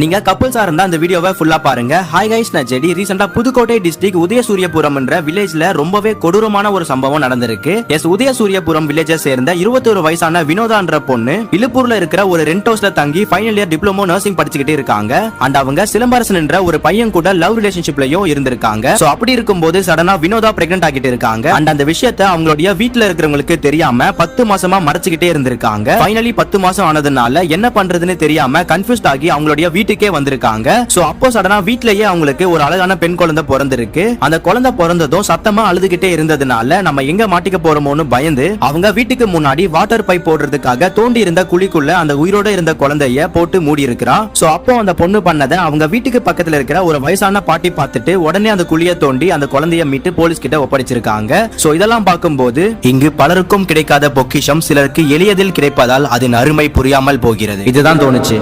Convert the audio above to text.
நீங்க கப்பல்ஸா இருந்தா அந்த வீடியோவை ஃபுல்லா பாருங்க. ஹாய் கைஸ் நான் ஜெடி. ரீசெண்டா புதுக்கோட்டை டிஸ்ட்ரிக்ட் உதயசூரியபுரம் என்ற வில்லேஜ்ல ரொம்பவே கொடூரமான ஒரு சம்பவம் நடந்திருக்கு. எஸ் உதயசூரியபுரம் வில்லேஜை சேர்ந்த இருபத்தொரு வயசான வினோதான்ற பொண்ணு இலுப்பூர்ல இருக்கிற ஒரு ரெண்ட் ஹவுஸ்ல தங்கி ஃபைனல் இயர் டிப்ளமோ நர்சிங் படிச்சுக்கிட்டு இருக்காங்க. அண்ட் அவங்க சிலம்பரசன் என்ற ஒரு பையன் கூட லவ் ரிலேஷன்ஷிப்லயும் இருந்திருக்காங்க. சோ அப்படி இருக்கும்போது சடனா வினோதா பிரெக்னென்ட் ஆகிட்டு இருக்காங்க. அண்ட் அந்த விஷயத்த அவங்களுடைய வீட்டுல இருக்கிறவங்களுக்கு தெரியாம பத்து மாசமா மறைச்சுக்கிட்டே இருந்திருக்காங்க. ஃபைனலி பத்து மாசம் ஆனதுனால என்ன பண்றதுன்னு தெரியாம கன்ஃபியூஸ்ட் ஆகி அவங்களுடைய வீட்டு வீட்டுக்கே வந்திருக்காங்க. சோ அப்போ சடனா வீட்லயே அவங்களுக்கு ஒரு அழகான பெண் குழந்தை பிறந்திருக்கு. அந்த குழந்தை பிறந்ததும் சத்தமா அழுதுகிட்டே இருந்ததுனால நம்ம எங்க மாட்டிக்க போறோமோன்னு பயந்து அவங்க வீட்டுக்கு முன்னாடி வாட்டர் பைப் போடுறதுக்காக தோண்டி இருந்த குழிக்குள்ள அந்த உயிரோட இருந்த குழந்தைய போட்டு மூடி இருக்கிறா சோ அப்போ அந்த பொண்ணு பண்ணதை அவங்க வீட்டுக்கு பக்கத்துல இருக்கிற ஒரு வயசான பாட்டி பார்த்துட்டு உடனே அந்த குழிய தோண்டி அந்த குழந்தைய மீட்டு போலீஸ் கிட்ட ஒப்படைச்சிருக்காங்க. சோ இதெல்லாம் பார்க்கும்போது இங்கு பலருக்கும் கிடைக்காத பொக்கிஷம் சிலருக்கு எளியதில் கிடைப்பதால் அதன் அருமை புரியாமல் போகிறது. இதுதான் தோணுச்சு.